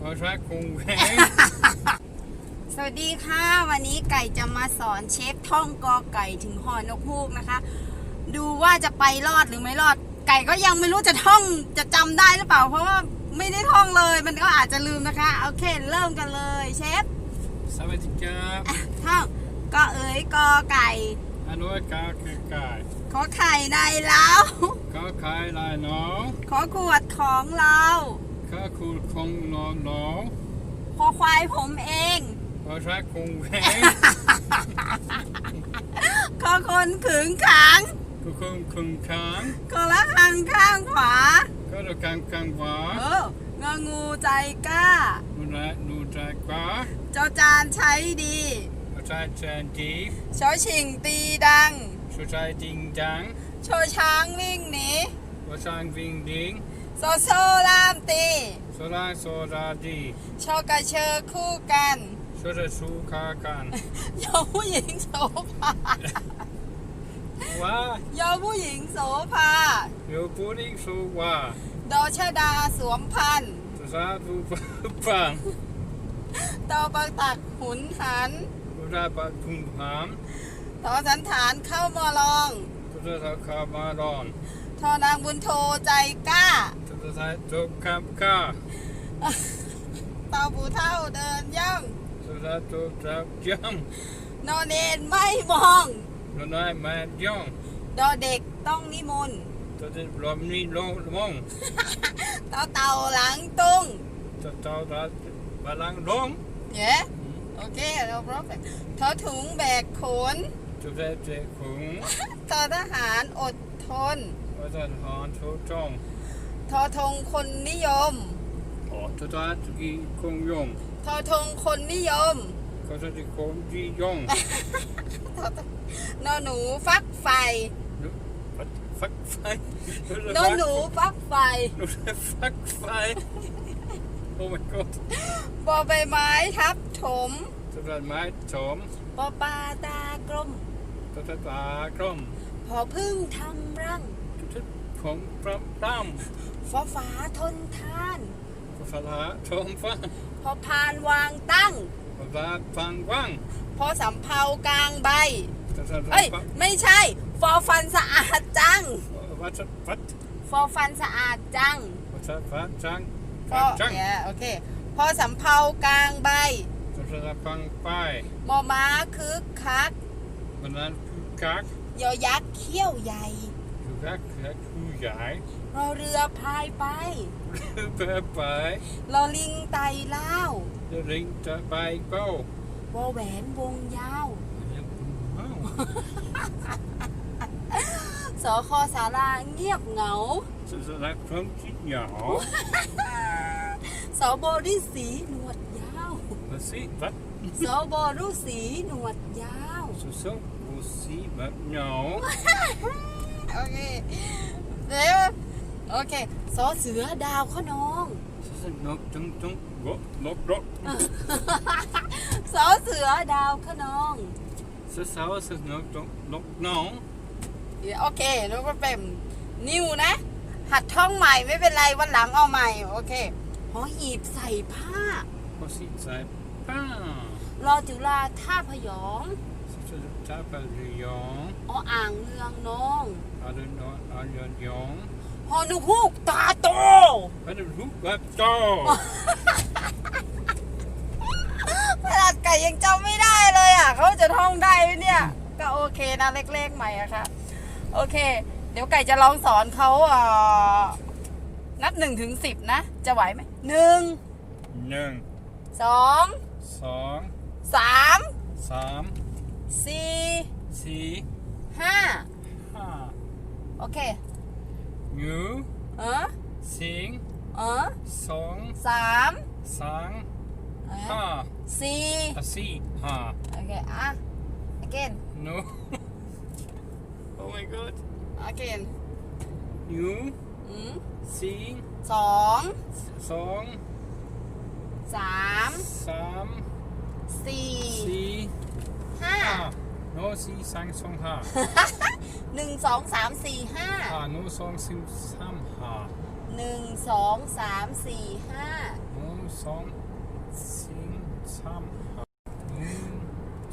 พอชักคงแหงสวัสดีค่ะ วันนี้ไก่จะมาสอนเชฟท่องกอไก่ถึงหอนกฮูกนะคะ ดูว่าจะไปรอดหรือไม่รอด ไก่ก็ยังไม่รู้จะท่องจะจำได้หรือเปล่า เพราะว่าไม่ได้ท่องเลย มันก็อาจจะลืมนะคะโอเคเริ่มกันเลยเชฟสวัสดีครับอะท่องกอเอ๋ยกอไก่อันนู้นกาคือไก่ขอไข่ในเล้าก็ขายลายน้องขอขวดของเรา ก็คูดคงนอนหนองขอควายผมเอง พอชักคงแหงขอคนขึงขังก็คงคึงค้างขอละหังข้างขวา ก็ตะกังกังหวาเอององูใจกล้านูนายนูใจกว่าเจ้าจานใช้ดีพอใจแจนจีชอชิงตีดังสุใจจริงจังชว์ช้างวิ่งหนีพอช่างวิ่งดิง โซโซลามตีโซลาโซดาดีโชว์กระเชอคู่กันช่วยสู้คากันโยผู้หญิงโสภาว่าโยผู้หญิงโสภาเดี๋ยวพูดอีกสู้ว่าดอชดาสวมพันธ์จะสาธุฟังตอปักตักหุนหันพุทธปัจจุบันทอสันฐานเข้ามาลองพุทธสักขามาดอน ทอนางบุญโทใจกล้าพุทธสัยจบคำก้าเตาผู้เท่าเดินย่องพุทธจบจับจังนอนเนนไม่มองนอนายแม่ย่องดอเด็กต้องนิมนต์จะจะรวมนี้ลงมองเต่าเต่าหลังตุ้งจะเจ้าตาบาลังลงเย้โอเคเราพร้อมทอถุงแบกขนจะได้เจ้าขุงทอทหารอดทน ว่าจะหอนทุจงทอธงคนนิยมอ๋อจะได้กี่คงยงทอธงคนนิยมก็จะได้คงจียงทอทนอหนูฟักไฟฟักฟักไฟนอหนูฟักไฟนูฟักไฟโอ้ my god บอใบไม้ทับถมจะได้ไม้โฉมปอปลาตากลมจะได้ตากลมพอพึ่งทำรังจะได้ ของพระพร่ำฟ้าฝาทนทานภาษาชมฟังพอพานวางตั้งภาษาฟังว่างพอสำเภากลางใบภาษาเอ้ย ไม่ใช่ ฟอฟันสะอาดจัง วัดวัดฟอฟันสะอาดจังภาษาฟังจังฟฟัองจังเนี่ยโอเค พอสำเภากลางใบภาษาฟังไปมอม้าคึกคักวันนั้นคือกักยอยักษ์เขี้ยวใหญ่ คือกักคือผู้ใหญ่รอเรือพายไปเพื่อไปรอลิงไต่เล่าวจะริงจะไปเป้าวอแหวนวงยาวว้าวสอคอสาราเงียบเหงาจะสลักพร้อมคิดหยอสอบอริสีหนวดยาวมาสิวัดสอบอรุสีหนวดยาวสุดสุดบูสีแบบหยอ โอเคเดี๋ยวโอเคสอเสือดาวขนองสุดสุดนกจุงจุงกบนกรกสอเสือดาวขนองสุดสาวสุดนกจุงนกน้องโอเคนึกว่าเป็นนิวนะ หัดท่องใหม่ไม่เป็นไรวันหลังเอาใหม่ โอเคหอหีบใส่ผ้าพอสิใส่ป้ารอจุฬาท่าพยอง สุดสุดจ้าไปเรือยองออ่างเมืองน้องอาเดินนอนอาเดินยองฮอนุฮูกตาโตอาเดินรูปแบบโตขนาดไก่ยังจำไม่ได้เลยอะ เขาจะท่องได้ไหมเนี่ย ก็โอเคนะเล็กๆใหม่อะค่ะ โอเค เดี๋ยวไก่จะลองสอนเขาเอ่อนับหนึ่งถึงสิบนะ จะไหวไหมหนึ่งหนึ่งสองสองสามสาม สี่สี่ห้าห้าโอเคหนึ่งเออสิงเออสองสามสามเออห้าสี่อะสี่ห้าโอเคอะ again no oh my god again หนึ่งอืมสี่สองสองสามสามสี่สี่ ห้าห้า no สี่สามสองห้าหนึ่งสองสามสี่ห้าห้า no สองสี่สามห้าหนึ่งสองสามสี่ห้า no สองสี่สามห้าหนึ่ง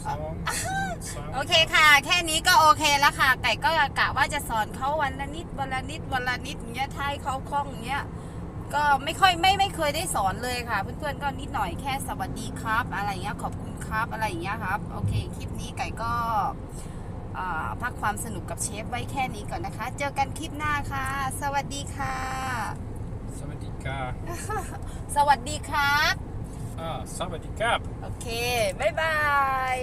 สองสี่สามโอเคค่ะ แค่นี้ก็โอเคแล้วค่ะ ไก่ก็กะว่าจะสอนเขาวันละนิดวันละนิดวันละนิดอย่างเงี้ยท้ายเขาคล่องอย่างเงี้ย ก็ไม่ค่อยไม่ไม่เคยได้สอนเลยค่ะ เพื่อนๆก็นิดหน่อยแค่สวัสดีครับ อะไรอย่างเงี้ยขอบคุณครับอะไรอย่างเงี้ยครับโอเคคลิปนี้ไก่ก็อ่าพักความสนุกกับเชฟไว้แค่นี้ก่อนนะคะ เจอกันคลิปหน้าค่ะ สวัสดีค่ะ สวัสดีครับสวัสดีครับอ่าสวัสดีครับ โอเค บ๊ายบาย